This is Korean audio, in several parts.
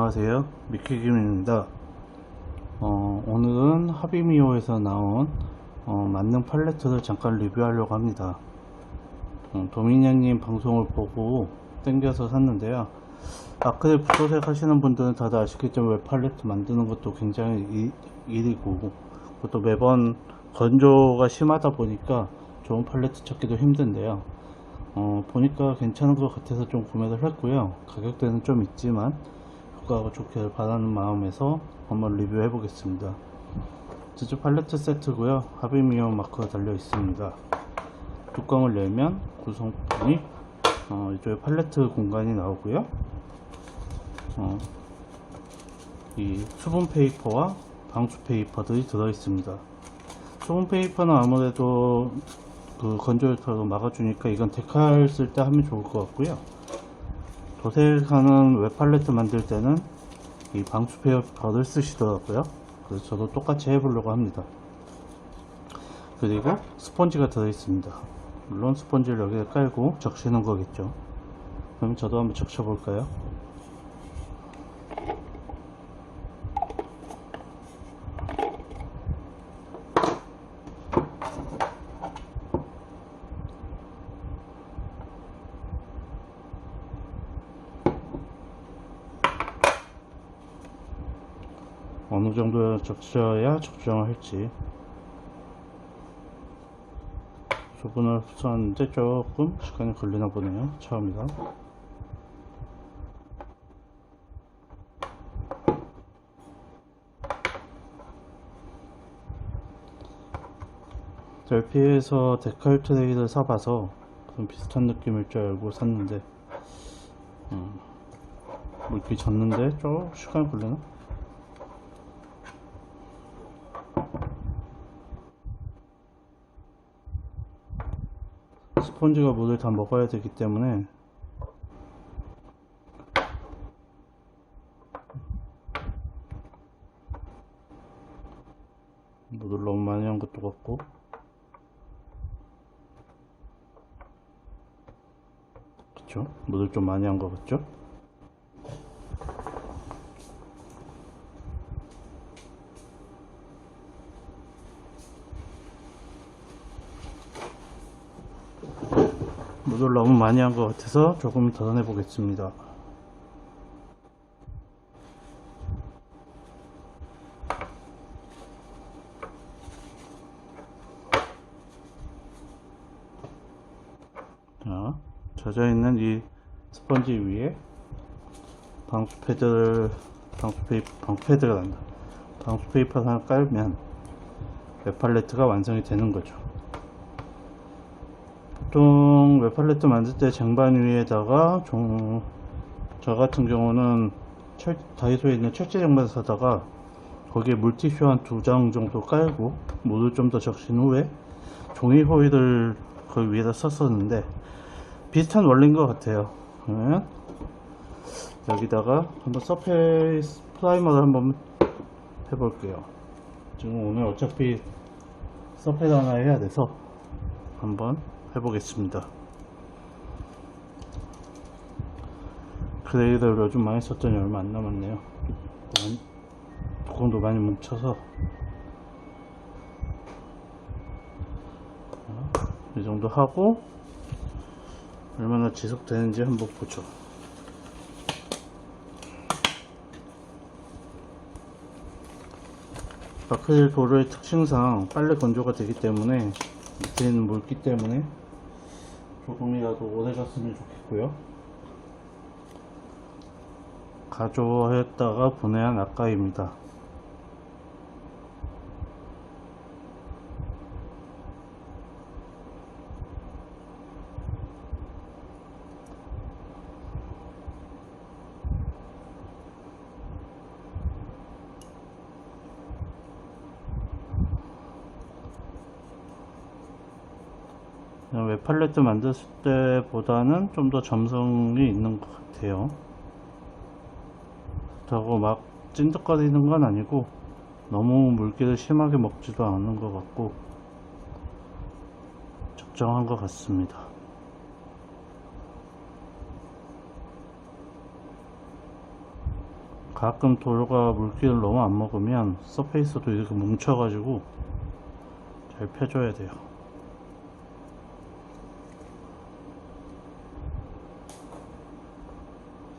안녕하세요. 미키김입니다. 어, 오늘은 하비미오에서 나온 어, 만능 팔레트를 잠깐 리뷰하려고 합니다. 어, 도미니아님 방송을 보고 땡겨서 샀는데요. 아크릴 붓도색 하시는 분들은 다들 아시겠지만 웹 팔레트 만드는 것도 굉장히 일, 일이고 그것도 매번 건조가 심하다 보니까 좋은 팔레트 찾기도 힘든데요. 어, 보니까 괜찮은 것 같아서 좀 구매를 했고요. 가격대는 좀 있지만 효과가 좋기를 바라는 마음에서 한번 리뷰해 보겠습니다. 지주 팔레트 세트고요. 하비미오 마크가 달려 있습니다. 뚜껑을 열면 구성품이 어, 이쪽에 팔레트 공간이 나오고요. 어, 이 수분 페이퍼와 방수 페이퍼들이 들어 있습니다. 수분 페이퍼는 아무래도 그 건조를 막아주니까 이건 데칼 쓸 때 하면 좋을 것 같고요. 도색하는 웹 팔레트 만들 때는 이 방수 페이퍼를 쓰시더라고요. 그래서 저도 똑같이 해보려고 합니다. 그리고 스펀지가 들어있습니다. 물론 스펀지를 여기에 깔고 적시는 거겠죠. 그럼 저도 한번 적셔볼까요? 어느 정도 적셔야 적정을 할지. 수분을 흡수하는데 조금 시간이 걸리나 보네요. 처음이라 델피에서 데칼 트레이를 사봐서 좀 비슷한 느낌일 줄 알고 샀는데 음, 물기 졌는데 좀 시간이 걸리나? 스펀지가 물을 다 먹어야 되기 때문에 물을 너무 많이 한 것도 같고 그쵸? 물을 좀 많이 한것 같죠? 물을 너무 많이 한 것 같아서 조금 덜어내 보겠습니다. 자, 젖어 있는 이 스펀지 위에 방수 패드를 방수 페이퍼 방수 패드가 난다. 방수 페이퍼를 하나 깔면 웹 팔레트가 완성이 되는 거죠. 보통 웹팔레트 만들 때 쟁반 위에다가 종, 저 같은 경우는 철, 다이소에 있는 철제 쟁반 사다가 거기에 물티슈 한 두 장 정도 깔고 물을 좀 더 적신 후에 종이 호일을 그 위에다 썼었는데 비슷한 원리인 것 같아요. 그러면 여기다가 한번 서페이스 프라이머를 한번 해볼게요. 지금 오늘 어차피 서페이스 하나 해야 돼서 한번 해보겠습니다. 그레이드를 요즘 많이 썼더니 얼마 안 남았네요. 뚜껑도 많이 뭉쳐서 자, 이 정도 하고 얼마나 지속되는지 한번 보죠. 아크릴 도료의 특징상 빨래 건조가 되기 때문에 밑에 있는 물기 때문에 조금이라도 오래 갔으면 좋겠고요. 가져했다가 분해한 아까입니다. 웹 팔레트 만들었을 때보다는 좀 더 점성이 있는 것 같아요. 그렇다고 막 찐득거리는 건 아니고 너무 물기를 심하게 먹지도 않은 것 같고 적정한 것 같습니다. 가끔 도료가 물기를 너무 안 먹으면 서페이스도 이렇게 뭉쳐 가지고 잘 펴줘야 돼요.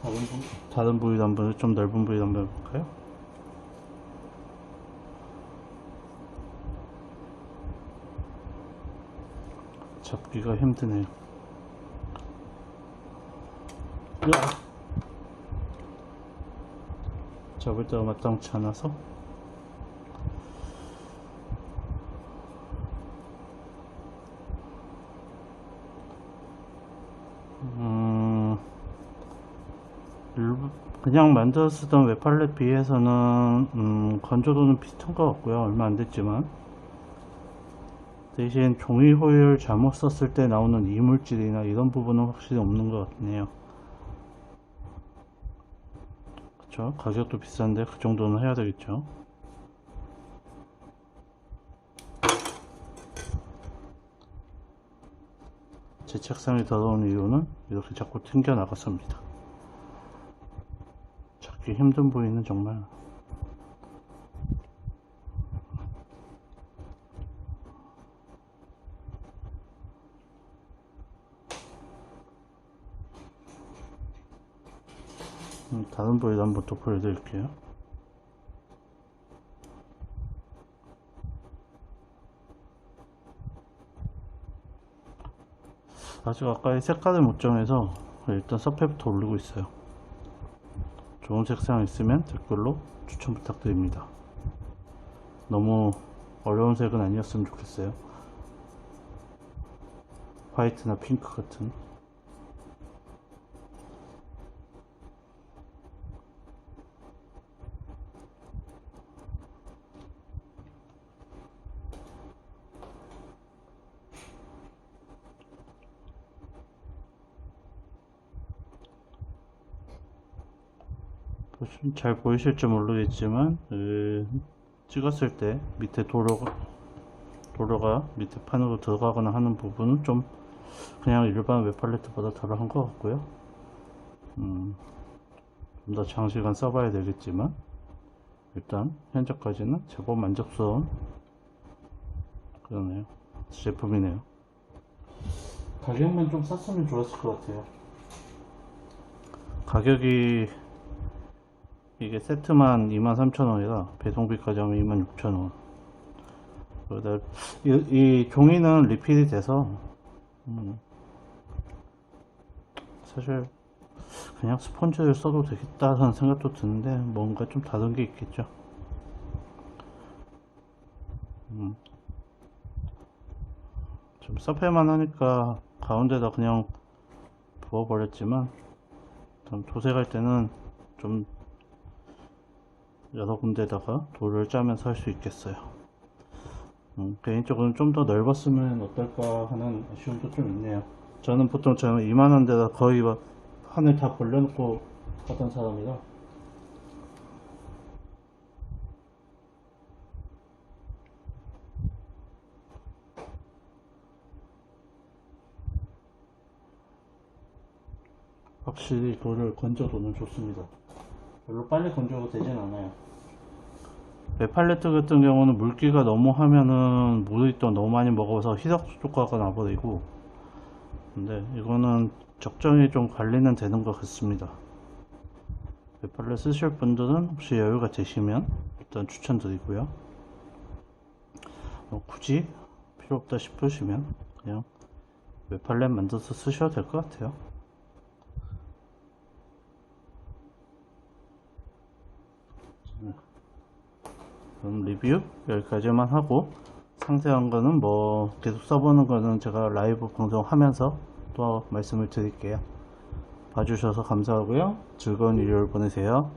다른 부, 다른 부위도 한번 좀 넓은 부위도 한번 해볼까요? 잡기가 힘드네요. 잡을 때가 마땅치 않아서 그냥 만들어 쓰던 웹팔렛 비해서는 음, 건조도는 비슷한 것 같고요. 얼마 안 됐지만. 대신 종이 호일 잘못 썼을 때 나오는 이물질이나 이런 부분은 확실히 없는 것 같네요. 그쵸? 가격도 비싼데 그 정도는 해야 되겠죠? 제 책상이 더러운 이유는 이렇게 자꾸 튕겨 나갔습니다 찾기 힘든 부위는 정말 음, 다른 부위도 한번 또 보여드릴게요. 아직 아까의 색깔을 못 정해서 일단 서페부터 올리고 있어요 좋은 색상 있으면 댓글로 추천 부탁드립니다. 너무 어려운 색은 아니었으면 좋겠어요. 화이트나 핑크 같은 잘 보이실지 모르겠지만 그, 찍었을 때 밑에 도로가 도로가 밑에 판으로 들어가거나 하는 부분은 좀 그냥 일반 웹팔레트보다 덜한 것 같고요. 음, 좀 더 장시간 써봐야 되겠지만 일단 현재까지는 제법 만족스러운 그러네요 제품이네요. 가격만 좀 쌌으면 좋았을 것 같아요. 가격이 이게 세트만 23,000원이라 배송비까지 하면 26,000원. 그러다 이, 이 종이는 리필이 돼서 음, 사실 그냥 스펀지를 써도 되겠다라는 생각도 드는데 뭔가 좀 다른 게 있겠죠. 음. 좀 서페만 하니까 가운데다 그냥 부어버렸지만 좀 도색할 때는 좀 여러 군데다가 돌을 짜면서 할 수 있겠어요. 음, 개인적으로는 좀더 넓었으면 어떨까 하는 아쉬움도 좀 있네요. 저는 보통 저는 이만한 데다 거의 막 판을 다 벌려놓고 하던 사람이라 확실히 돌을 건져도는 좋습니다. 별로 빨리 건조가 되진 않아요. 웹팔레트 같은 경우는 물기가 너무 하면은 물이 또 너무 많이 먹어서 희석 효과가 나버리고 근데 이거는 적정히 좀 관리는 되는 것 같습니다. 웹팔레 쓰실 분들은 혹시 여유가 되시면 일단 추천드리고요. 뭐 굳이 필요 없다 싶으시면 그냥 웹팔렛 만들어서 쓰셔도 될 것 같아요. 그럼 리뷰 여기까지만 하고 상세한 거는 뭐 계속 써보는 거는 제가 라이브 방송하면서 또 말씀을 드릴게요. 봐주셔서 감사하고요. 즐거운 일요일 보내세요.